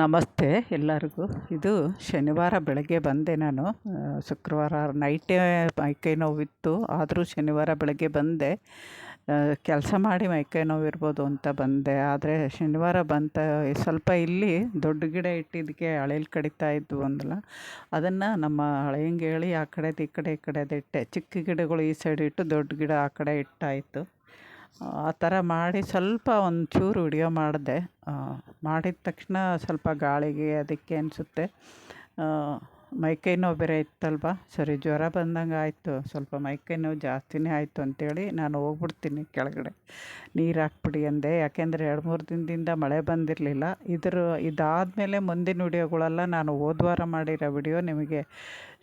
ನಮಸ್ತೆ ಎಲ್ಲರಿಗೂ. ಇದು ಶನಿವಾರ ಬೆಳಗ್ಗೆ ಬಂದೆ ನಾನು. ಶುಕ್ರವಾರ ನೈಟೇ ಮೈಕೈ ನೋವಿತ್ತು. ಆದರೂ ಶನಿವಾರ ಬೆಳಗ್ಗೆ ಬಂದೆ. ಕೆಲಸ ಮಾಡಿ ಮೈಕೈ ನೋವಿರ್ಬೋದು ಅಂತ ಬಂದೆ. ಆದರೆ ಶನಿವಾರ ಬಂತ, ಸ್ವಲ್ಪ ಇಲ್ಲಿ ದೊಡ್ಡ ಗಿಡ ಇಟ್ಟಿದ್ದಕ್ಕೆ ಹಳೇಲಿ ಕಡಿತಾ ಇದ್ವು ಅಂದಲ್ಲ ಅದನ್ನು ನಮ್ಮ ಹಳೆಯಂಗೆ ಹೇಳಿ ಆ ಕಡೆದು ಈ ಕಡೆ ಈ ಕಡೆದು ಇಟ್ಟೆ. ಚಿಕ್ಕ ಗಿಡಗಳು ಈ ಸೈಡ್ ಇಟ್ಟು ದೊಡ್ಡ ಗಿಡ ಆ ಕಡೆ ಇಟ್ಟಾಯಿತು. ಆ ಥರ ಮಾಡಿ ಸ್ವಲ್ಪ ಒಂಚೂರು ವಿಡಿಯೋ ಮಾಡಿದೆ. ಮಾಡಿದ ತಕ್ಷಣ ಸ್ವಲ್ಪ ಗಾಳಿಗೆ ಅದಕ್ಕೆ ಅನಿಸುತ್ತೆ. ಮೈಕೈ ನೋವು ಬೇರೆ ಇತ್ತಲ್ವ? ಸರಿ, ಜ್ವರ ಬಂದಂಗೆ ಆಯಿತು. ಸ್ವಲ್ಪ ಮೈಕೈ ನೋವು ಜಾಸ್ತಿನೇ ಆಯಿತು ಅಂಥೇಳಿ ನಾನು ಹೋಗ್ಬಿಡ್ತೀನಿ ಕೆಳಗಡೆ. ನೀರು ಹಾಕ್ಬಿಡಿ ಅಂದೆ. ಯಾಕೆಂದರೆ ಎರಡು ಮೂರು ದಿನದಿಂದ ಮಳೆ ಬಂದಿರಲಿಲ್ಲ. ಇದ್ರ, ಇದಾದಮೇಲೆ ಮುಂದಿನ ವಿಡಿಯೋಗಳೆಲ್ಲ ನಾನು ಹೋದ್ವಾರ ಮಾಡಿರೋ ವಿಡಿಯೋ ನಿಮಗೆ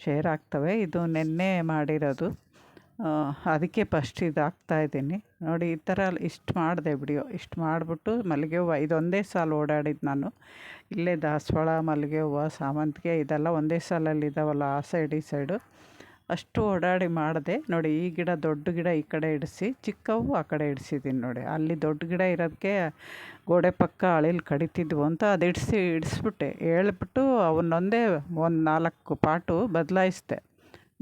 ಶೇರ್ ಆಗ್ತವೆ. ಇದು ನಿನ್ನೆ ಮಾಡಿರೋದು. ಅದಕ್ಕೆ ಫಸ್ಟ್ ಇದಾಗ್ತಾ ಇದ್ದೀನಿ. ನೋಡಿ, ಈ ಥರ ಇಷ್ಟು ಮಾಡಿದೆ ಬಿಡಿಯೋ, ಇಷ್ಟು ಮಾಡಿಬಿಟ್ಟು ಮಲ್ಲಿಗೆ ಹೂವು ಇದೊಂದೇ ಸಾಲು ಓಡಾಡಿದ್ದು ನಾನು. ಇಲ್ಲೇ ದಾಸವಾಳ, ಮಲ್ಲಿಗೆ ಹೂವು ಸಾಮಂತಿಗೆ ಇದೆಲ್ಲ ಒಂದೇ ಸಾಲಲ್ಲಿ ಇದ್ದಾವಲ್ಲ ಆ ಸೈಡ್ ಈ ಸೈಡು ಅಷ್ಟು ಓಡಾಡಿ ಮಾಡಿದೆ. ನೋಡಿ, ಈ ಗಿಡ ದೊಡ್ಡ ಗಿಡ ಈ ಕಡೆ ಇಡಿಸಿ ಚಿಕ್ಕವು ಆ ಕಡೆ ಇಡಿಸಿದ್ದೀನಿ ನೋಡಿ. ಅಲ್ಲಿ ದೊಡ್ಡ ಗಿಡ ಇರೋದಕ್ಕೆ ಗೋಡೆ ಪಕ್ಕ ಅಳಿಲಿ ಕಡಿತಿದ್ವು ಅಂತ ಅದು ಇಡಿಸಿ, ಇಡಿಸ್ಬಿಟ್ಟೆ. ಹೇಳ್ಬಿಟ್ಟು ಅವನ್ನೊಂದೇ ಒಂದು ನಾಲ್ಕು ಪಾಟು ಬದಲಾಯಿಸ್ದೆ.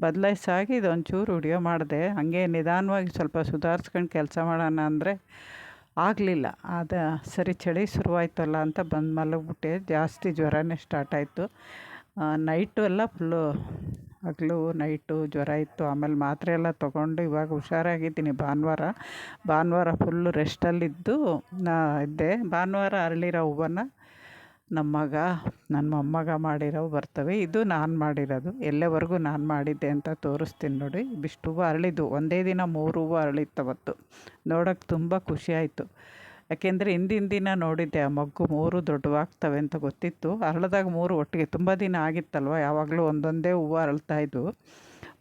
ಬದಲಾಯಿಸಾಗಿ ಇದೊಂಚೂರು ವಿಡಿಯೋ ಮಾಡಿದೆ. ಹಾಗೆ ನಿಧಾನವಾಗಿ ಸ್ವಲ್ಪ ಸುಧಾರಿಸ್ಕೊಂಡು ಕೆಲಸ ಮಾಡೋಣ ಅಂದರೆ ಆಗಲಿಲ್ಲ. ಅದು ಸರಿ ಚಳಿ ಶುರುವಾಯ್ತಲ್ಲ ಅಂತ ಬಂದು ಮಲಗಿಬಿಟ್ಟೆ. ಜಾಸ್ತಿ ಜ್ವರನೇ ಸ್ಟಾರ್ಟ್ ಆಯಿತು. ನೈಟು ಎಲ್ಲ ಫುಲ್ಲು ಹಗಲು ನೈಟು ಜ್ವರ ಇತ್ತು. ಆಮೇಲೆ ಮಾತ್ರೆ ಎಲ್ಲ ತೊಗೊಂಡು ಇವಾಗ ಹುಷಾರಾಗಿದ್ದೀನಿ. ಭಾನುವಾರ ಭಾನುವಾರ ಫುಲ್ಲು ರೆಸ್ಟಲ್ಲಿದ್ದು ನಾ ಇದ್ದೆ. ಭಾನುವಾರ ಅರಳಿರೋ ಹೂವನ್ನು ನಮ್ಮ ಮಗ, ನನ್ನ ಮೊಮ್ಮಗ ಮಾಡಿರೋವು ಬರ್ತವೆ ಇದು ನಾನು ಮಾಡಿರೋದು. ಎಲ್ಲೆವರೆಗೂ ನಾನು ಮಾಡಿದ್ದೆ ಅಂತ ತೋರಿಸ್ತೀನಿ ನೋಡಿ. ಬಿಷ್ಟು ಹೂವು ಅರಳಿದ್ದು ಒಂದೇ ದಿನ ಮೂರು ಹೂವು ಅರಳಿತ್ತವತ್ತು ನೋಡೋಕ್ಕೆ ತುಂಬ ಖುಷಿ ಆಯಿತು. ಯಾಕೆಂದರೆ ಹಿಂದಿನ ದಿನ ನೋಡಿದ್ದೆ, ಆ ಮಗ್ಗು ಮೂರು ದೊಡ್ಡವಾಗ್ತವೆ ಅಂತ ಗೊತ್ತಿತ್ತು. ಅರಳಿದಾಗ ಮೂರು ಒಟ್ಟಿಗೆ ತುಂಬ ದಿನ ಆಗಿತ್ತಲ್ವ? ಯಾವಾಗಲೂ ಒಂದೊಂದೇ ಹೂವು ಅರಳ್ತಾಯಿದ್ವು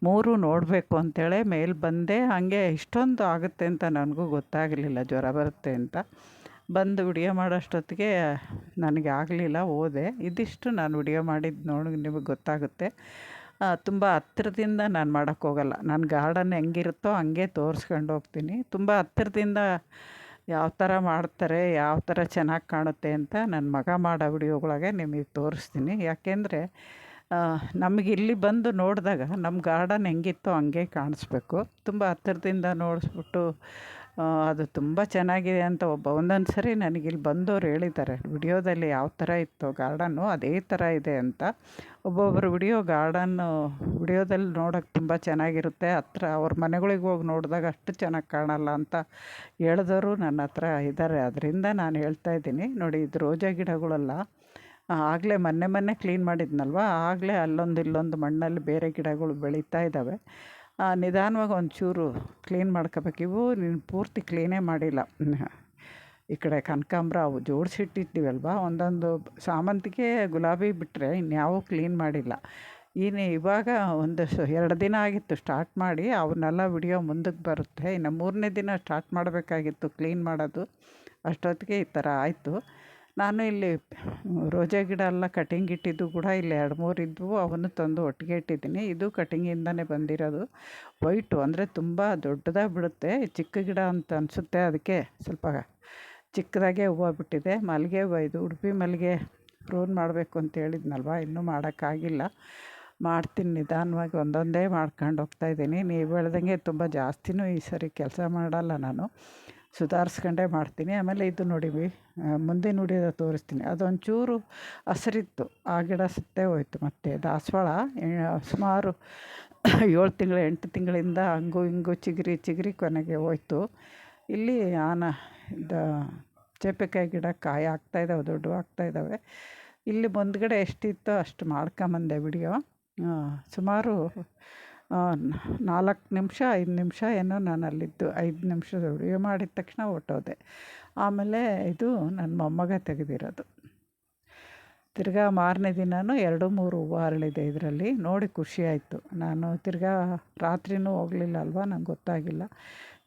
ಮೂರು ನೋಡಬೇಕು ಅಂತೇಳಿ ಮೇಲೆ ಬಂದೆ. ಹಾಗೆ ಇಷ್ಟೊಂದು ಆಗುತ್ತೆ ಅಂತ ನನಗೂ ಗೊತ್ತಾಗಲಿಲ್ಲ. ಜ್ವರ ಬರುತ್ತೆ ಅಂತ. ಬಂದು ವಿಡಿಯೋ ಮಾಡೋಷ್ಟೊತ್ತಿಗೆ ನನಗೆ ಆಗಲಿಲ್ಲ ಓದೆ ಇದಿಷ್ಟು ನಾನು ವಿಡಿಯೋ ಮಾಡಿದ್ದು ನೋಡಿ, ನಿಮಗೆ ಗೊತ್ತಾಗುತ್ತೆ. ತುಂಬ ಹತ್ತಿರದಿಂದ ನಾನು ಮಾಡೋಕ್ಕೋಗಲ್ಲ ನನ್ನ ಗಾರ್ಡನ್ ಹೆಂಗಿರುತ್ತೋ ಹಂಗೆ ತೋರಿಸ್ಕೊಂಡು ಹೋಗ್ತೀನಿ. ತುಂಬ ಹತ್ತಿರದಿಂದ ಯಾವ ಥರ ಮಾಡ್ತಾರೆ, ಯಾವ ಥರ ಚೆನ್ನಾಗಿ ಕಾಣುತ್ತೆ ಅಂತ ನನ್ನ ಮಗ ಮಾಡೋ ವಿಡಿಯೋಗಳಾಗೆ ನಿಮಗೆ ತೋರಿಸ್ತೀನಿ. ಯಾಕೆಂದರೆ ನಮಗೆ ಇಲ್ಲಿ ಬಂದು ನೋಡಿದಾಗ ನಮ್ಮ ಗಾರ್ಡನ್ ಹೆಂಗಿತ್ತೋ ಹಂಗೆ ಕಾಣಿಸ್ಬೇಕು. ತುಂಬ ಹತ್ತಿರದಿಂದ ನೋಡಿಸ್ಬಿಟ್ಟು ಅದು ತುಂಬ ಚೆನ್ನಾಗಿದೆ ಅಂತ ಒಬ್ಬ, ಒಂದೊಂದು ಸರಿ ನನಗೆ ಇಲ್ಲಿ ಬಂದವರು ಹೇಳಿದ್ದಾರೆ, ವಿಡಿಯೋದಲ್ಲಿ ಯಾವ ಥರ ಇತ್ತು ಗಾರ್ಡನ್ನು ಅದೇ ಥರ ಇದೆ ಅಂತ. ಒಬ್ಬೊಬ್ಬರು ವಿಡಿಯೋ ಗಾರ್ಡನ್ನು ವಿಡಿಯೋದಲ್ಲಿ ನೋಡೋಕ್ಕೆ ತುಂಬ ಚೆನ್ನಾಗಿರುತ್ತೆ. ಹತ್ರ ಅವ್ರ ಮನೆಗಳಿಗೆ ಹೋಗಿ ನೋಡಿದಾಗ ಅಷ್ಟು ಚೆನ್ನಾಗಿ ಕಾಣಲ್ಲ ಅಂತ ಹೇಳಿದವರು ನನ್ನ ಹತ್ರ ಇದ್ದಾರೆ. ಅದರಿಂದ ನಾನು ಹೇಳ್ತಾ ಇದ್ದೀನಿ. ನೋಡಿ, ಇದು ರೋಜಾ ಗಿಡಗಳೆಲ್ಲ ಆಗಲೇ ಮೊನ್ನೆ ಮೊನ್ನೆ ಕ್ಲೀನ್ ಮಾಡಿದ್ನಲ್ವ? ಆಗಲೇ ಅಲ್ಲೊಂದು ಇಲ್ಲೊಂದು ಮಣ್ಣಲ್ಲಿ ಬೇರೆ ಗಿಡಗಳು ಬೆಳೀತಾ ಇದ್ದಾವೆ ನಿಧಾನವಾಗಿ ಒಂಚೂರು ಕ್ಲೀನ್ ಮಾಡ್ಕೋಬೇಕು. ಇವು ನೀನು ಪೂರ್ತಿ ಕ್ಲೀನೇ ಮಾಡಿಲ್ಲ. ಈ ಕಡೆ ಕನಕಾಂಬ್ರ ಅವು ಜೋಡಿಸಿಟ್ಟಿದ್ದೀವಲ್ವ? ಒಂದೊಂದು ಸಾಮಂತಿಗೆ ಗುಲಾಬಿ ಬಿಟ್ಟರೆ ಇನ್ಯಾವೂ ಕ್ಲೀನ್ ಮಾಡಿಲ್ಲ. ಇನ್ನು ಇವಾಗ ಒಂದು ಎರಡು ದಿನ ಆಗಿತ್ತು ಸ್ಟಾರ್ಟ್ ಮಾಡಿ, ಅವನ್ನೆಲ್ಲ ವಿಡಿಯೋ ಮುಂದಕ್ಕೆ ಬರುತ್ತೆ. ಇನ್ನು ಮೂರನೇ ದಿನ ಸ್ಟಾರ್ಟ್ ಮಾಡಬೇಕಾಗಿತ್ತು ಕ್ಲೀನ್ ಮಾಡೋದು. ಅಷ್ಟೊತ್ತಿಗೆ ಈ ಥರ ಆಯಿತು. ನಾನು ಇಲ್ಲಿ ರೋಜಾ ಗಿಡ ಎಲ್ಲ ಕಟಿಂಗ್ ಇಟ್ಟಿದ್ದು ಕೂಡ ಇಲ್ಲಿ ಎರಡು ಮೂರು ಇದ್ದವು ಅವನ್ನು ತಂದು ಒಟ್ಟಿಗೆ ಇಟ್ಟಿದ್ದೀನಿ. ಇದು ಕಟಿಂಗಿಂದನೇ ಬಂದಿರೋದು. ವೈಟು ಅಂದರೆ ತುಂಬ ದೊಡ್ಡದಾಗಿ ಬಿಡುತ್ತೆ. ಚಿಕ್ಕ ಗಿಡ ಅಂತ ಅನಿಸುತ್ತೆ. ಅದಕ್ಕೆ ಸ್ವಲ್ಪ ಚಿಕ್ಕದಾಗೆ ಹೂವು ಬಿಟ್ಟಿದೆ ಮಲ್ಲಿಗೆ ಹೂವು ಇದು. ಉಡುಪಿ ಮಲ್ಲಿಗೆ ಪ್ರೂನ್ ಮಾಡಬೇಕು ಅಂತ ಹೇಳಿದ್ನಲ್ವ? ಇನ್ನೂ ಮಾಡೋಕ್ಕಾಗಿಲ್ಲ. ಮಾಡ್ತೀನಿ. ನಿಧಾನವಾಗಿ ಒಂದೊಂದೇ ಮಾಡ್ಕೊಂಡು ಹೋಗ್ತಾಯಿದ್ದೀನಿ ನೀವು ಹೇಳ್ದಂಗೆ ತುಂಬ ಜಾಸ್ತಿನೂ ಈ ಸರಿ ಕೆಲಸ ಮಾಡಲ್ಲ ನಾನು. ಸುಧಾರಿಸ್ಕೊಂಡೇ ಮಾಡ್ತೀನಿ. ಆಮೇಲೆ ಇದು ನೋಡಿ ಮುಂದೆ ನೋಡಿ ತೋರಿಸ್ತೀನಿ. ಅದೊಂಚೂರು ಹಸಿರಿತ್ತು. ಆ ಗಿಡ ಸತ್ತೆ ಹೋಯ್ತು ಮತ್ತು. ದಾಸವಾಳ ಸುಮಾರು ಏಳು ತಿಂಗಳು, ಎಂಟು ತಿಂಗಳಿಂದ ಹಂಗು ಹಿಂಗು ಚಿಗುರಿ ಚಿಗುರಿ ಕೊನೆಗೆ ಹೋಯ್ತು. ಇಲ್ಲಿ ಆನ, ದ, ಚೇಪೆಕಾಯಿ ಗಿಡ ಕಾಯಿ ಆಗ್ತಾಯಿದ್ದಾವೆ ದೊಡ್ಡವು ಆಗ್ತಾಯಿದ್ದಾವೆ ಇಲ್ಲಿ ಮುಂದ್ಗಡೆ ಎಷ್ಟಿತ್ತೋ ಅಷ್ಟು ಮಾಡ್ಕೊಂಬಂದೆ ವಿಡಿಯೋ ಸುಮಾರು ನಾಲ್ಕು ನಿಮಿಷ, ಐದು ನಿಮಿಷ ಏನೋ ನಾನು ಅಲ್ಲಿದ್ದು ಐದು ನಿಮಿಷದ ವಿಡಿಯೋ ಮಾಡಿದ ತಕ್ಷಣ ಹೊಟ್ಟೋದೆ ಆಮೇಲೆ ಇದು ನನ್ನ ಮೊಮ್ಮಗ ತೆಗೆದಿರೋದು. ತಿರ್ಗಾ ಮಾರನೇ ದಿನವೂ ಎರಡು ಮೂರು ಹೂವು ಅರಳಿದೆ ಇದರಲ್ಲಿ. ನೋಡಿ ಖುಷಿ ನಾನು ತಿರ್ಗಾ ರಾತ್ರಿನೂ ಹೋಗಲಿಲ್ಲ ಅಲ್ವಾ? ನಂಗೆ ಗೊತ್ತಾಗಿಲ್ಲ.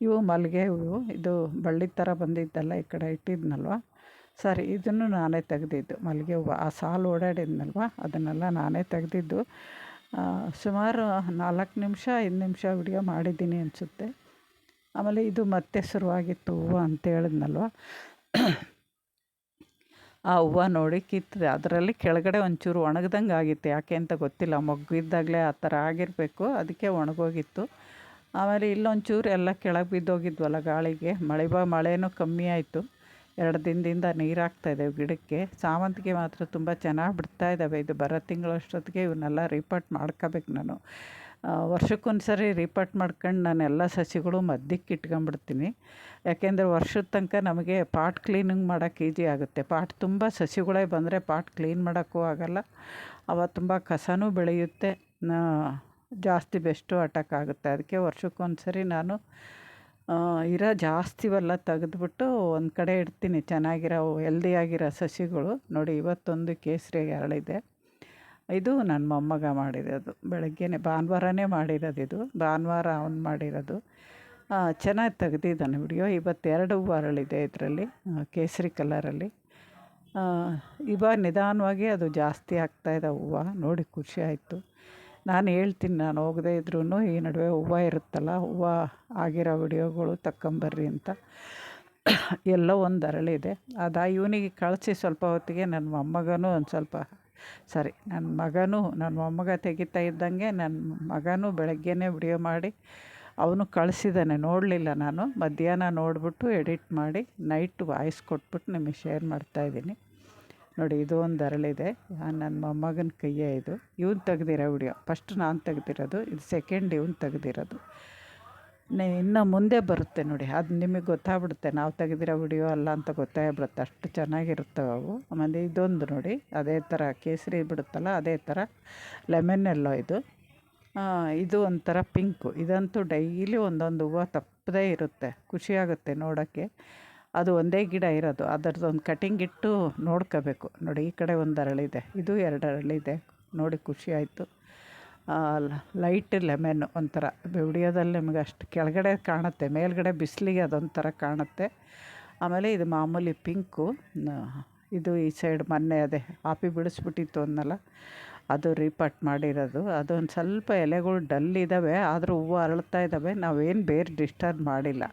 ಇವು ಮಲ್ಲಿಗೆ ಹೂವು. ಇದು ಬಳ್ಳಿ ಥರ ಬಂದಿದ್ದಲ್ಲ, ಈ ಕಡೆ ಇಟ್ಟಿದ್ನಲ್ವ? ಸರಿ, ಇದನ್ನು ನಾನೇ ತೆಗೆದಿದ್ದು ಮಲ್ಲಿಗೆ ಹೂವು. ಆ ಸಾಲು ಓಡಾಡಿದ್ನಲ್ವ? ಅದನ್ನೆಲ್ಲ ನಾನೇ ತೆಗೆದಿದ್ದು. ಸುಮಾರು ನಾಲ್ಕು ನಿಮಿಷ, ಐದು ನಿಮಿಷ ವಿಡಿಯೋ ಮಾಡಿದ್ದೀನಿ ಅನಿಸುತ್ತೆ. ಆಮೇಲೆ ಇದು ಮತ್ತೆ ಶುರುವಾಗಿತ್ತು ಹೂವು ಅಂತ ಹೇಳಿದ್ನಲ್ವ? ಆ ಹೂವು ನೋಡಿ ಕಿತ್ತು ಅದರಲ್ಲಿ ಕೆಳಗಡೆ ಒಂಚೂರು ಒಣಗ್ದಂಗೆ ಆಗಿತ್ತು. ಯಾಕೆ ಅಂತ ಗೊತ್ತಿಲ್ಲ. ಮೊಗ್ಗು ಇದ್ದಾಗಲೇ ಆ ಥರ ಆಗಿರಬೇಕು. ಅದಕ್ಕೆ ಒಣಗೋಗಿತ್ತು. ಆಮೇಲೆ ಇಲ್ಲೊಂಚೂರು ಎಲ್ಲ ಕೆಳಗೆ ಬಿದ್ದೋಗಿದ್ವಲ್ಲ ಗಾಳಿಗೆ. ಮಳೆ ಬಾ, ಮಳೆನೂ ಕಮ್ಮಿ ಆಯಿತು. ಎರಡು ದಿನದಿಂದ ನೀರು ಹಾಕ್ತಾ ಇದ್ದೇವೆ ಗಿಡಕ್ಕೆ. ಸಾವಂತಿಗೆ ಮಾತ್ರ ತುಂಬ ಚೆನ್ನಾಗಿ ಬಿಡ್ತಾ ಇದ್ದಾವೆ ಇದು ಬರೋ ತಿಂಗಳಷ್ಟೊತ್ತಿಗೆ ಇವನ್ನೆಲ್ಲ ರಿಪೋರ್ಟ್ ಮಾಡ್ಕೋಬೇಕು ನಾನು. ವರ್ಷಕ್ಕೊಂದು ಸರಿ ರೀಪಾಟ್ ಮಾಡ್ಕೊಂಡು ನಾನು ಎಲ್ಲ ಸಸಿಗಳು ಮಧ್ಯಕ್ಕೆ ಇಟ್ಕೊಂಡ್ಬಿಡ್ತೀನಿ. ಯಾಕೆಂದರೆ ವರ್ಷದ ತನಕ ನಮಗೆ ಪಾಟ್ ಕ್ಲೀನಿಂಗ್ ಮಾಡೋಕ್ಕೆ ಈಜಿ ಆಗುತ್ತೆ. ಪಾಟ್ ತುಂಬ ಸಸಿಗಳೇ ಬಂದರೆ ಪಾಟ್ ಕ್ಲೀನ್ ಮಾಡೋಕ್ಕೂ ಆಗೋಲ್ಲ. ಅವ ತುಂಬ ಕಸನೂ ಬೆಳೆಯುತ್ತೆ. ಜಾಸ್ತಿ ಬೆಸ್ಟು ಅಟ್ಯಾಕ್ ಆಗುತ್ತೆ. ಅದಕ್ಕೆ ವರ್ಷಕ್ಕೊಂದು ಸರಿ ನಾನು ಇರೋ ಜಾಸ್ತಿವೆಲ್ಲ ತೆಗೆದ್ಬಿಟ್ಟು ಒಂದು ಕಡೆ ಇಡ್ತೀನಿ. ಚೆನ್ನಾಗಿರೋ ಹೆಲ್ದಿಯಾಗಿರೋ ಸಸಿಗಳು. ನೋಡಿ, ಇವತ್ತೊಂದು ಕೇಸರಿ ಅರಳಿದೆ ಇದು ನನ್ನ ಮೊಮ್ಮಗ ಮಾಡಿರೋದು. ಬೆಳಗ್ಗೆನೆ ಭಾನುವಾರನೇ ಮಾಡಿರೋದು ಇದು. ಭಾನುವಾರ ಅವ್ನು ಮಾಡಿರೋದು. ಚೆನ್ನಾಗಿ ತೆಗೆದಿದ್ದಾನೆ ವಿಡಿಯೋ ಇವತ್ತೆರಡು ಹೂವು ಅರಳಿದೆ ಇದರಲ್ಲಿ ಕೇಸರಿ ಕಲರಲ್ಲಿ ಇವಾಗ ನಿಧಾನವಾಗಿ ಅದು ಜಾಸ್ತಿ ಆಗ್ತಾಯಿದೆ ಹೂವು. ನೋಡಿ, ಖುಷಿ ಆಯಿತು. ನಾನು ಹೇಳ್ತೀನಿ, ನಾನು ಹೋಗದೇ ಇದ್ರೂ ಈ ನಡುವೆ ಹೂವು ಇರುತ್ತಲ್ಲ, ಹೂವು ಆಗಿರೋ ವಿಡಿಯೋಗಳು ತಕ್ಕೊಂಬರ್ರಿ ಅಂತ. ಎಲ್ಲೋ ಒಂದು ಅರಳಿದೆ ಅದು ಇವನಿಗೆ ಕಳಿಸಿ ಸ್ವಲ್ಪ ಹೊತ್ತಿಗೆ ನನ್ನ ಮೊಮ್ಮಗನೂ ಒಂದು ಸ್ವಲ್ಪ, ಸಾರಿ ನನ್ನ ಮಗನೂ ನನ್ನ ಮೊಮ್ಮಗ ತೆಗಿತಾ ಇದ್ದಂಗೆ ನನ್ನ ಮಗನೂ ಬೆಳಗ್ಗೆನೇ ವಿಡಿಯೋ ಮಾಡಿ ಅವನು ಕಳಿಸಿದ್ದಾನೆ, ನೋಡಲಿಲ್ಲ ನಾನು. ಮಧ್ಯಾಹ್ನ ನೋಡಿಬಿಟ್ಟು ಎಡಿಟ್ ಮಾಡಿ, ನೈಟ್ ವಾಯ್ಸ್ ಕೊಟ್ಬಿಟ್ಟು ನಿಮಗೆ ಶೇರ್ ಮಾಡ್ತಾಯಿದ್ದೀನಿ ನೋಡಿ, ಇದು ಒಂದು ಅರಳಿದೆ. ನನ್ನ ಮೊಮ್ಮಗನ ಕೈಯೇ ಇದು. ಇವ್ನು ತೆಗ್ದಿರೋ ವಿಡಿಯೋ. ಫಸ್ಟ್ ನಾನು ತೆಗ್ದಿರೋದು, ಇದು ಸೆಕೆಂಡ್ ಇವ್ನು ತೆಗ್ದಿರೋದು. ಇನ್ನು ಮುಂದೆ ಬರುತ್ತೆ ನೋಡಿ. ಅದು ನಿಮಗೆ ಗೊತ್ತಾಗ್ಬಿಡುತ್ತೆ, ನಾವು ತೆಗೆದಿರೋ ವಿಡಿಯೋ ಅಲ್ಲ ಅಂತ ಗೊತ್ತಾಗ್ಬಿಡುತ್ತೆ ಅಷ್ಟು ಚೆನ್ನಾಗಿರುತ್ತವೆ ಅವು. ಆಮೇಲೆ ಇದೊಂದು ನೋಡಿ, ಅದೇ ಥರ ಕೇಸರಿ ಬಿಡುತ್ತಲ್ಲ, ಅದೇ ಥರ ಲೆಮನ್ ಎಲ್ಲೋ ಇದು. ಇದು ಒಂಥರ ಪಿಂಕು. ಇದಂತೂ ಡೈಲಿ ಒಂದೊಂದು ಹೂವು ತಪ್ಪದೇ ಇರುತ್ತೆ. ಖುಷಿಯಾಗುತ್ತೆ ನೋಡೋಕ್ಕೆ. ಅದು ಒಂದೇ ಗಿಡ ಇರೋದು. ಅದರದ್ದು ಒಂದು ಕಟಿಂಗ್ ಇಟ್ಟು ನೋಡ್ಕೋಬೇಕು. ನೋಡಿ, ಈ ಕಡೆ ಒಂದು ಅರಳಿದೆ. ಇದು ಎರಡು ಅರಳಿದೆ. ನೋಡಿ, ಖುಷಿ ಆಯಿತು. ಲೈಟ್ ಲೆಮೆನ್ ಒಂಥರ. ವಿಡಿಯೋದಲ್ಲಿ ನಿಮಗೆ ಅಷ್ಟು ಕೆಳಗಡೆ ಕಾಣುತ್ತೆ. ಮೇಲ್ಗಡೆ ಬಿಸಿಲಿಗೆ ಅದೊಂಥರ ಕಾಣುತ್ತೆ. ಆಮೇಲೆ ಇದು ಮಾಮೂಲಿ ಪಿಂಕು. ಇದು ಈ ಸೈಡ್ ಮೊನ್ನೆ ಅದೇ, ಆಪಿ ಬಿಡಿಸ್ಬಿಟ್ಟಿತ್ತು ಅನ್ನಲ್ಲ ಅದು ರೀಪಾಟ್ ಮಾಡಿರೋದು. ಅದೊಂದು ಸ್ವಲ್ಪ ಎಲೆಗಳು ಡಲ್ ಇದ್ದಾವೆ ಆದರೂ ಹೂವು ಅರಳ್ತಾ ಇದ್ದಾವೆ ನಾವೇನು ಬೇರೆ ಡಿಸ್ಟರ್ಬ್ ಮಾಡಿಲ್ಲ.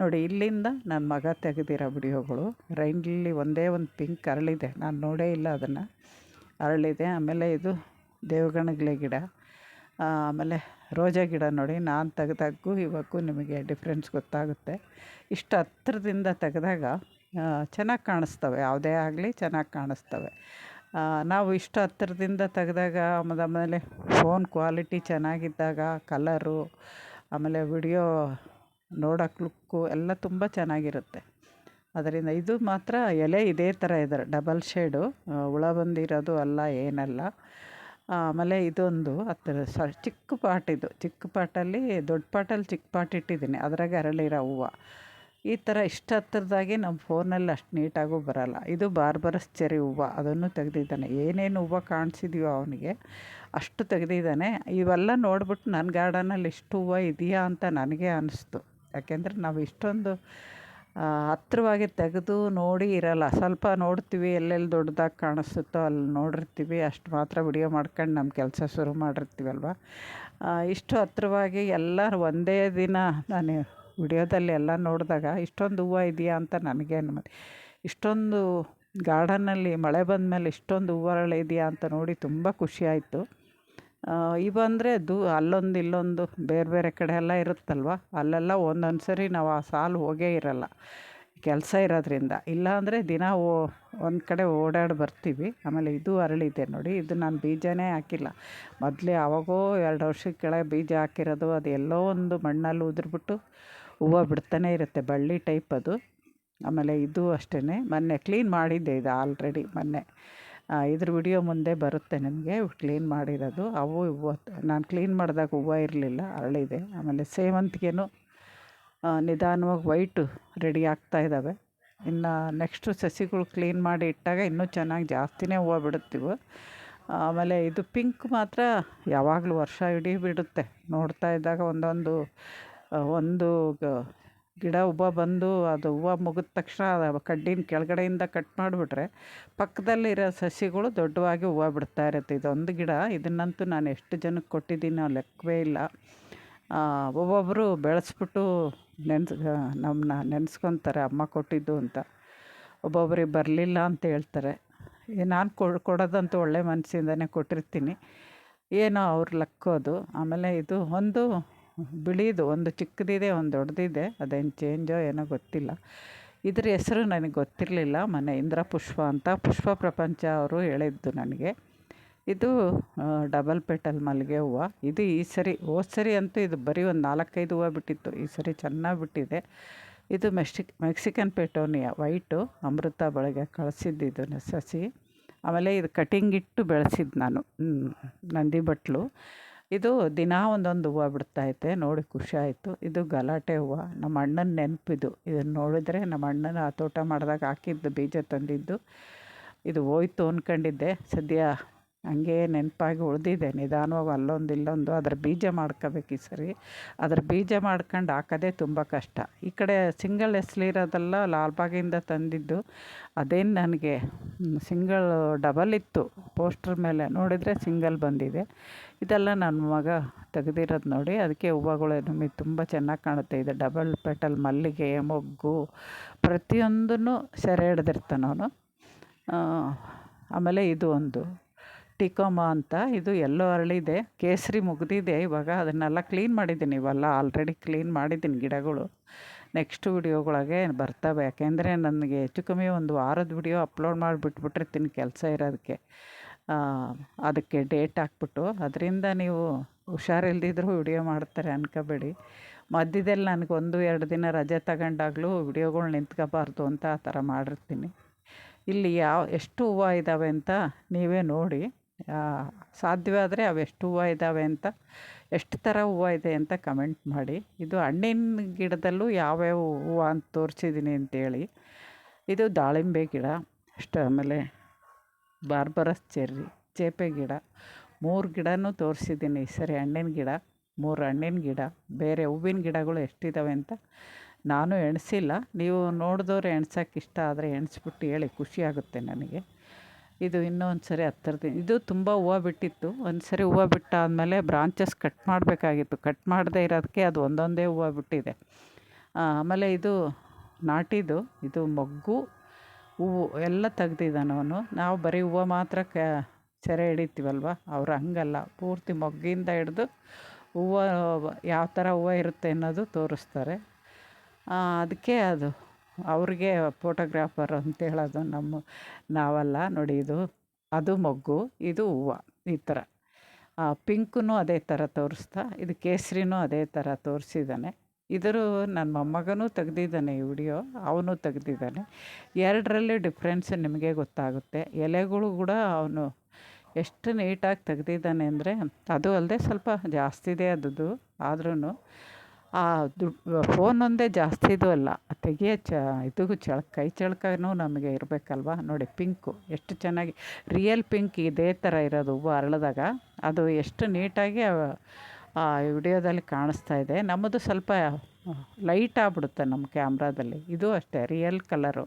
ನೋಡಿ, ಇಲ್ಲಿಂದ ನನ್ನ ಮಗ ತೆಗೆದಿರೋ ವಿಡಿಯೋಗಳು ರೈನ್ಲಿ ಒಂದೇ ಒಂದು ಪಿಂಕ್ ಅರಳಿದೆ. ನಾನು ನೋಡೇ ಇಲ್ಲ ಅದನ್ನು. ಅರಳಿದೆ. ಆಮೇಲೆ ಇದು ದೇವಗಣಗ್ಲೆ ಗಿಡ. ಆಮೇಲೆ ರೋಜಾ ಗಿಡ ನೋಡಿ, ನಾನು ತೆಗೆದಾಗೂ ಇವಾಗೂ ನಿಮಗೆ ಡಿಫ್ರೆನ್ಸ್ ಗೊತ್ತಾಗುತ್ತೆ. ಇಷ್ಟು ಹತ್ರದಿಂದ ತೆಗೆದಾಗ ಚೆನ್ನಾಗಿ ಕಾಣಿಸ್ತವೆ. ಯಾವುದೇ ಆಗಲಿ ಚೆನ್ನಾಗಿ ಕಾಣಿಸ್ತವೆ. ನಾವು ಇಷ್ಟು ಹತ್ರದಿಂದ ತೆಗೆದಾಗ ಆಮೇಲೆ ಫೋನ್ ಕ್ವಾಲಿಟಿ ಚೆನ್ನಾಗಿದ್ದಾಗ ಕಲರು ಆಮೇಲೆ ವಿಡಿಯೋ ನೋಡೋಕೆ ಲುಕ್ಕು ಎಲ್ಲ ತುಂಬ ಚೆನ್ನಾಗಿರುತ್ತೆ. ಅದರಿಂದ ಇದು ಮಾತ್ರ ಎಲೆ ಇದೇ ಥರ ಇದ್ದಾರೆ ಡಬಲ್ ಶೇಡು ಹುಳ ಬಂದಿರೋದು ಅಲ್ಲ, ಏನಲ್ಲ. ಆಮೇಲೆ ಇದೊಂದು ಹತ್ತಿರ ಸ, ಚಿಕ್ಕ ಪಾಟ್ ಇದು. ಚಿಕ್ಕ ಪಾಟಲ್ಲಿ ದೊಡ್ಡ ಪಾಟಲ್ಲಿ ಚಿಕ್ಕ ಪಾಟ್ ಇಟ್ಟಿದ್ದೀನಿ. ಅದ್ರಾಗೆ ಅರಳಿರೋ ಹೂವು. ಈ ಥರ ಇಷ್ಟು ಹತ್ರದಾಗೆ ನಮ್ಮ ಫೋನಲ್ಲಿ ಅಷ್ಟು ನೀಟಾಗೂ ಬರೋಲ್ಲ. ಇದು ಬಾರ್ಬರಸ್ ಚೆರಿ ಹೂವು. ಅದನ್ನು ತೆಗೆದಿದ್ದಾನೆ. ಏನೇನು ಹೂವು ಕಾಣಿಸಿದ್ಯೋ ಅವನಿಗೆ ಅಷ್ಟು ತೆಗೆದಿದ್ದಾನೆ. ಇವೆಲ್ಲ ನೋಡ್ಬಿಟ್ಟು ನನ್ನ ಗಾರ್ಡನಲ್ಲಿ ಇಷ್ಟು ಹೂವು ಇದೆಯಾ ಅಂತ ನನಗೆ ಅನ್ನಿಸ್ತು ಯಾಕೆಂದರೆ ನಾವು ಇಷ್ಟೊಂದು ಹತ್ರವಾಗಿ ತೆಗೆದು ನೋಡಿ ಇರೋಲ್ಲ. ಸ್ವಲ್ಪ ನೋಡ್ತೀವಿ ಎಲ್ಲೆಲ್ಲಿ ದೊಡ್ಡದಾಗಿ ಕಾಣಿಸುತ್ತೋ ಅಲ್ಲಿ ನೋಡಿರ್ತೀವಿ. ಅಷ್ಟು ಮಾತ್ರ ವಿಡಿಯೋ ಮಾಡ್ಕೊಂಡು ನಮ್ಮ ಕೆಲಸ ಶುರು ಮಾಡಿರ್ತೀವಲ್ವ? ಇಷ್ಟು ಹತ್ರವಾಗಿ ಎಲ್ಲ ಒಂದೇ ದಿನ ನಾನು ವಿಡಿಯೋದಲ್ಲಿ ಎಲ್ಲ ನೋಡಿದಾಗ ಇಷ್ಟೊಂದು ಹೂವು ಇದೆಯಾ ಅಂತ ನನಗೆ ಇಷ್ಟೊಂದು ಗಾರ್ಡನ್ನಲ್ಲಿ ಮಳೆ ಬಂದ ಮೇಲೆ ಇಷ್ಟೊಂದು ಹೂವುಗಳು ಇದೆಯಾ ಅಂತ ನೋಡಿ ತುಂಬ ಖುಷಿ ಈ ಇವಂದರೆ ದೂ ಅಲ್ಲೊಂದು ಇಲ್ಲೊಂದು ಬೇರೆ ಬೇರೆ ಕಡೆ ಎಲ್ಲ ಇರುತ್ತಲ್ವ? ಅಲ್ಲೆಲ್ಲ ಒಂದೊಂದು ಸರಿ ನಾವು ಆ ಸಾಲು ಹೋಗೇ ಇರೋಲ್ಲ. ಕೆಲಸ ಇರೋದ್ರಿಂದ. ಇಲ್ಲಾಂದರೆ ದಿನ ಓ, ಒಂದು ಕಡೆ ಓಡಾಡಿ ಬರ್ತೀವಿ. ಆಮೇಲೆ ಇದು ಅರಳಿದೆ ನೋಡಿ. ಇದು ನಾನು ಬೀಜನೇ ಹಾಕಿಲ್ಲ. ಮೊದಲೇ ಅವಾಗೋ ಎರಡು ವರ್ಷಕ್ಕೆ ಕೆಳಗೆ ಬೀಜ ಹಾಕಿರೋದು. ಅದು ಎಲ್ಲೋ ಒಂದು ಮಣ್ಣಲ್ಲಿ ಉದುರ್ಬಿಟ್ಟು ಹೂವು ಬಿಡ್ತಾನೆ ಇರುತ್ತೆ, ಬಳ್ಳಿ ಟೈಪ್ ಅದು. ಆಮೇಲೆ ಇದು ಅಷ್ಟೇ ಮೊನ್ನೆ ಕ್ಲೀನ್ ಮಾಡಿದ್ದೆ ಇದು ಆಲ್ರೆಡಿ ಮೊನ್ನೆ. ಇದ್ರ ವಿಡಿಯೋ ಮುಂದೆ ಬರುತ್ತೆ ನಿಮಗೆ ಕ್ಲೀನ್ ಮಾಡಿರೋದು. ಅವು ಹೂವು ನಾನು ಕ್ಲೀನ್ ಮಾಡಿದಾಗ ಹೂವು ಇರಲಿಲ್ಲ ಅರಳಿದೆ ಆಮೇಲೆ ಸೇವಂತಿಗೆನೂ ನಿಧಾನವಾಗಿ ವೈಟು ರೆಡಿ ಆಗ್ತಾ ಇದ್ದಾವೆ ಇನ್ನು ನೆಕ್ಸ್ಟು ಸಸಿಗಳು ಕ್ಲೀನ್ ಮಾಡಿ ಇಟ್ಟಾಗ ಇನ್ನೂ ಚೆನ್ನಾಗಿ ಜಾಸ್ತಿನೇ ಹೂವು ಬಿಡುತ್ತೀವಿ. ಆಮೇಲೆ ಇದು ಪಿಂಕ್ ಮಾತ್ರ ಯಾವಾಗಲೂ ವರ್ಷ ಇಡೀ ಬಿಡುತ್ತೆ. ನೋಡ್ತಾ ಇದ್ದಾಗ ಒಂದೊಂದು ಒಂದು ಗಿಡ ಹೂವು ಬಂದು ಅದು ಹೂವು ಮುಗಿದ ತಕ್ಷಣ ಕಡ್ಡಿನ ಕೆಳಗಡೆಯಿಂದ ಕಟ್ ಮಾಡಿಬಿಟ್ರೆ ಪಕ್ಕದಲ್ಲಿರೋ ಸಸಿಗಳು ದೊಡ್ಡವಾಗಿ ಹೂವು ಬಿಡ್ತಾ ಇರುತ್ತೆ. ಇದೊಂದು ಗಿಡ, ಇದನ್ನಂತೂ ನಾನು ಎಷ್ಟು ಜನಕ್ಕೆ ಕೊಟ್ಟಿದ್ದೀನೋ ಲೆಕ್ಕವೇ ಇಲ್ಲ. ಒಬ್ಬೊಬ್ಬರು ಬೆಳೆಸ್ಬಿಟ್ಟು ನೆನ್ಸ್ ನಮ್ಮನ್ನ ನೆನೆಸ್ಕೊತಾರೆ, ಅಮ್ಮ ಕೊಟ್ಟಿದ್ದು ಅಂತ. ಒಬ್ಬೊಬ್ಬರಿಗೆ ಬರಲಿಲ್ಲ ಅಂತ ಹೇಳ್ತಾರೆ. ನಾನು ಕೊಡೋದಂತೂ ಒಳ್ಳೆ ಮನಸ್ಸಿಂದನೇ ಕೊಟ್ಟಿರ್ತೀನಿ. ಏನೋ ಅವ್ರ ಲಕ್ಕೋದು ಆಮೇಲೆ ಇದು ಒಂದು ಬಿಳಿದು, ಒಂದು ಚಿಕ್ಕದಿದೆ, ಒಂದು ದೊಡ್ಡದಿದೆ, ಅದೇನು ಚೇಂಜೋ ಏನೋ ಗೊತ್ತಿಲ್ಲ. ಇದ್ರ ಹೆಸರು ನನಗೆ ಗೊತ್ತಿರಲಿಲ್ಲ ಮೊನ್ನೆ ಇಂದ್ರ ಪುಷ್ಪ ಅಂತ. ಪುಷ್ಪ ಪ್ರಪಂಚ ಅವರು ಹೇಳಿದ್ದು ನನಗೆ. ಇದು ಡಬಲ್ ಪೆಟಲ್ ಮಲ್ಲಿಗೆ ಹೂವು. ಇದು ಈ ಸರಿ, ಹೋದ ಸರಿ ಅಂತೂ ಇದು ಬರೀ ಒಂದು ನಾಲ್ಕೈದು ಹೂವು ಬಿಟ್ಟಿತ್ತು. ಈ ಸರಿ ಚೆನ್ನಾಗಿ ಬಿಟ್ಟಿದೆ. ಇದು ಮೆಕ್ಸಿಕ್ ಮೆಕ್ಸಿಕನ್ ಪೆಟೋನಿಯಾ, ವೈಟು, ಅಮೃತ ಬಳಗೆ ಕಳಿಸಿದ್ದು ಸಸಿ. ಆಮೇಲೆ ಇದು ಕಟಿಂಗ್ ಇಟ್ಟು ಬೆಳೆಸಿದ್ದು ನಾನು ನಂದಿ ಬಟ್ಲು. ಇದು ದಿನಾ ಒಂದೊಂದು ಹೂವು ಬಿಡ್ತೈತೆ ನೋಡಿ ಖುಷಿ ಆಯಿತು ಇದು ಗಲಾಟೆ ಹೂವು. ನಮ್ಮ ಅಣ್ಣನ ನೆನಪಿದು ಇದನ್ನು ನೋಡಿದ್ರೆ ನಮ್ಮ ಅಣ್ಣನ ಆ ತೋಟ ಮಾಡಿದಾಗ ಹಾಕಿದ್ದು ಬೀಜ ತಂದಿದ್ದು. ಇದು ಹೋಯ್ತು ಅಂದ್ಕೊಂಡಿದ್ದೆ ಸದ್ಯ ಹಂಗೆ ನೆನಪಾಗಿ ಉಳಿದಿದೆ. ನಿಧಾನವಾಗಿ ಅಲ್ಲೊಂದು ಇಲ್ಲೊಂದು ಅದರ ಬೀಜ ಮಾಡ್ಕೋಬೇಕು ಈ ಸರಿ. ಅದ್ರ ಬೀಜ ಮಾಡ್ಕೊಂಡು ಹಾಕೋದೇ ತುಂಬ ಕಷ್ಟ. ಈ ಕಡೆ ಸಿಂಗಲ್ ಹೆಸ್ಲಿರೋದೆಲ್ಲ ಲಾಲ್ಬಾಗಿಂದ ತಂದಿದ್ದು, ಅದೇನು ನನಗೆ ಸಿಂಗಲ್ ಡಬಲ್ ಇತ್ತು ಪೋಸ್ಟರ್ ಮೇಲೆ. ನೋಡಿದರೆ ಸಿಂಗಲ್ ಬಂದಿದೆ. ಇದೆಲ್ಲ ನನ್ನ ಮಗ ತೆಗೆದಿರೋದು ನೋಡಿ, ಅದಕ್ಕೆ ಹೂವುಗಳು ನಮಗೆ ತುಂಬ ಚೆನ್ನಾಗಿ ಕಾಣುತ್ತೆ. ಇದು ಡಬಲ್ ಪೆಟಲ್ ಮಲ್ಲಿಗೆ, ಮೊಗ್ಗು, ಪ್ರತಿಯೊಂದನ್ನು ಸೆರೆ ಹಿಡ್ದಿರ್ತಾನೆ ಅವನು. ಆಮೇಲೆ ಇದು ಒಂದು. ಟಿಕೋಮ ಅಂತ ಇದು ಎಲ್ಲೋ ಅರಳಿದೆ, ಕೇಸರಿ ಮುಗಿದಿದೆ, ಇವಾಗ ಅದನ್ನೆಲ್ಲ ಕ್ಲೀನ್ ಮಾಡಿದ್ದೀನಿ, ಇವೆಲ್ಲ ಆಲ್ರೆಡಿ ಕ್ಲೀನ್ ಮಾಡಿದ್ದೀನಿ ಗಿಡಗಳು. ನೆಕ್ಸ್ಟ್ ವಿಡಿಯೋಗಳಿಗೆ ಬರ್ತವೆ, ಯಾಕೆಂದರೆ ನನಗೆ ಹೆಚ್ಚು ಕಮ್ಮಿ ಒಂದು ವಾರದ ವಿಡಿಯೋ ಅಪ್ಲೋಡ್ ಮಾಡಿಬಿಟ್ಬಿಟ್ಟಿರ್ತೀನಿ ಕೆಲಸ ಇರೋದಕ್ಕೆ. ಅದಕ್ಕೆ ಡೇಟ್ ಹಾಕ್ಬಿಟ್ಟು, ಅದರಿಂದ ನೀವು ಹುಷಾರಿಲ್ದಿದ್ರೂ ವಿಡಿಯೋ ಮಾಡ್ತಾರೆ ಅನ್ಕೋಬೇಡಿ. ಮಧ್ಯದಲ್ಲಿ ನನಗೆ ಒಂದು, ಎರಡು ದಿನ ರಜೆ ತಗೊಂಡಾಗಲೂ ವಿಡಿಯೋಗಳು ನಿಂತ್ಕೋಬಾರ್ದು ಅಂತ ಆ ಥರ ಮಾಡಿರ್ತೀನಿ. ಇಲ್ಲಿ ಯಾವ, ಎಷ್ಟು ಹೂವು ಇದ್ದಾವೆ ಅಂತ ನೀವೇ ನೋಡಿ. ಸಾಧ್ಯವಾದರೆ ಅವೆಷ್ಟು ಹೂವು ಇದ್ದಾವೆ ಅಂತ, ಎಷ್ಟು ಥರ ಹೂವು ಇದೆ ಅಂತ ಕಮೆಂಟ್ ಮಾಡಿ. ಇದು ಹಣ್ಣಿನ ಗಿಡದಲ್ಲೂ ಯಾವ್ಯಾವ ಹೂವು ಅಂತ ತೋರಿಸಿದ್ದೀನಿ ಅಂತೇಳಿ. ಇದು ದಾಳಿಂಬೆ ಗಿಡ, ಅಷ್ಟು ಆಮೇಲೆ ಬಾರ್ಬರಸ್ ಚೆರ್ರಿ, ಚೇಪೆ ಗಿಡ. ಮೂರು ಗಿಡನೂ ತೋರಿಸಿದ್ದೀನಿ ಈ ಸರಿ, ಹಣ್ಣಿನ ಗಿಡ, ಮೂರು ಹಣ್ಣಿನ ಗಿಡ. ಬೇರೆ ಹೂವಿನ ಗಿಡಗಳು ಎಷ್ಟಿದ್ದಾವೆ ಅಂತ ನಾನು ಎಣಿಸಿಲ್ಲ. ನೀವು ನೋಡಿದವ್ರು ಎಣ್ಸೋಕೆ ಇಷ್ಟ ಆದರೆ ಎಣಿಸ್ಬಿಟ್ಟು ಹೇಳಿ ಖುಷಿಯಾಗುತ್ತೆ ನನಗೆ. ಇದು ಇನ್ನೊಂದು ಸರಿ ಹತ್ತಿರದ. ಇದು ತುಂಬ ಹೂವು ಬಿಟ್ಟಿತ್ತು. ಒಂದು ಸರಿ ಹೂವು ಬಿಟ್ಟಾದಮೇಲೆ ಬ್ರಾಂಚಸ್ ಕಟ್ ಮಾಡಬೇಕಾಗಿತ್ತು. ಕಟ್ ಮಾಡದೇ ಇರೋದಕ್ಕೆ ಅದು ಒಂದೊಂದೇ ಹೂವು ಬಿಟ್ಟಿದೆ. ಆಮೇಲೆ ಇದು ನಾಟಿದು ಇದು ಮೊಗ್ಗು, ಹೂವು ಎಲ್ಲ ತೆಗ್ದಿದ್ದಾನೆ ಅವನು. ನಾವು ಬರೀ ಹೂವು ಮಾತ್ರ ಕ, ಸೆರೆ ಹಿಡಿತೀವಲ್ವ? ಅವ್ರು ಹಂಗಲ್ಲ. ಪೂರ್ತಿ ಮೊಗ್ಗಿಂದ ಹಿಡ್ದು ಹೂವು ಯಾವ ಥರ ಹೂವು ಇರುತ್ತೆ ಅನ್ನೋದು ತೋರಿಸ್ತಾರೆ. ಅದಕ್ಕೆ ಅದು ಅವ್ರಿಗೆ ಫೋಟೋಗ್ರಾಫರ್ ಅಂತ ಹೇಳೋದು ನಮ್ಮ ನಾವಲ್ಲ ನೋಡಿ ಇದು. ಅದು ಮೊಗ್ಗು, ಇದು ಹೂವು, ಈ ಥರ. ಪಿಂಕೂ ಅದೇ ಥರ ತೋರಿಸ್ತಾ, ಇದು ಕೇಸರಿನೂ ಅದೇ ಥರ ತೋರಿಸಿದ್ದಾನೆ. ಇದರು ನನ್ನ ಮೊಮ್ಮಗನೂ ತೆಗೆದಿದ್ದಾನೆ ಈ ವಿಡಿಯೋ, ಅವನು ತೆಗೆದಿದ್ದಾನೆ. ಎರಡರಲ್ಲಿ ಡಿಫ್ರೆನ್ಸ್ ನಿಮಗೆ ಗೊತ್ತಾಗುತ್ತೆ. ಎಲೆಗಳು ಕೂಡ ಅವನು ಎಷ್ಟು ನೀಟಾಗಿ ತೆಗೆದಿದ್ದಾನೆ ಅಂದರೆ, ಅದು ಅಲ್ಲದೆ ಸ್ವಲ್ಪ ಜಾಸ್ತಿದೆ ಅದದು ಆದ್ರೂ ಆ ದುಡ್ಡು ಫೋನೊಂದೇ ಜಾಸ್ತಿ ಇದು ಅಲ್ಲ. ತೆಗಿಯೋ ಚ, ಇದು ಚಳ, ಕೈ ಚಳಕನೂ ನಮಗೆ ಇರಬೇಕಲ್ವ? ನೋಡಿ, ಪಿಂಕು, ಎಷ್ಟು ಚೆನ್ನಾಗಿ, ರಿಯಲ್ ಪಿಂಕ್ ಇದೇ ಥರ ಇರೋದು ಹೂವು ಅರಳಿದಾಗ ಅದು ಎಷ್ಟು ನೀಟಾಗಿ, ಆ ವಿಡಿಯೋದಲ್ಲಿ ಕಾಣಿಸ್ತಾ ಇದೆ. ನಮ್ಮದು ಸ್ವಲ್ಪ ಲೈಟ್ ಆಗ್ಬಿಡುತ್ತೆ ನಮ್ಮ ಕ್ಯಾಮ್ರಾದಲ್ಲಿ. ಇದು ಅಷ್ಟೇ, ರಿಯಲ್ ಕಲರು.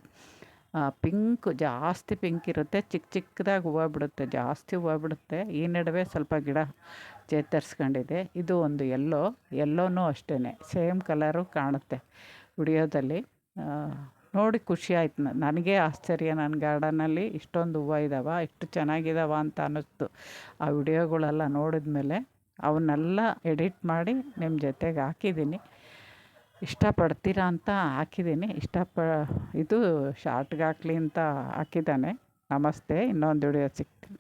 ಪಿಂಕ್, ಜಾಸ್ತಿ ಪಿಂಕ್ ಇರುತ್ತೆ. ಚಿಕ್ಕ ಚಿಕ್ಕದಾಗಿ ಹೂವು ಬಿಡುತ್ತೆ ಜಾಸ್ತಿ ಹೂವು ಬಿಡುತ್ತೆ ಈ ನಡುವೆ ಸ್ವಲ್ಪ ಗಿಡ ಚೇತರಿಸ್ಕೊಂಡಿದೆ. ಇದು ಒಂದು ಎಲ್ಲೋ ಎಲ್ಲೋನೂ ಅಷ್ಟೇ ಸೇಮ್ ಕಲರು ಕಾಣುತ್ತೆ ವಿಡಿಯೋದಲ್ಲಿ. ನೋಡಿ ಖುಷಿ ಆಯ್ತು ನನಗೆ ಆಶ್ಚರ್ಯ ನನ್ನ ಗಾರ್ಡನಲ್ಲಿ ಇಷ್ಟೊಂದು ಹೂವು ಇದ್ದಾವೆ ಇಷ್ಟು ಚೆನ್ನಾಗಿದ್ದಾವ ಅಂತ ಅನ್ನಿಸ್ತು ಆ ವಿಡಿಯೋಗಳೆಲ್ಲ ನೋಡಿದ ಮೇಲೆ ಅವನ್ನೆಲ್ಲ ಎಡಿಟ್ ಮಾಡಿ ನಿಮ್ಮ ಜೊತೆಗೆ ಹಾಕಿದ್ದೀನಿ. ಇಷ್ಟಪಡ್ತೀರಾ ಅಂತ ಹಾಕಿದ್ದೀನಿ. ಇಷ್ಟಪ, ಇದು ಶಾರ್ಟ್ಗೆ ಹಾಕ್ಲಿ ಅಂತ ಹಾಕಿದ್ದಾನೆ. ನಮಸ್ತೆ, ಇನ್ನೊಂದು ವಿಡಿಯೋ ಸಿಗ್ತೀನಿ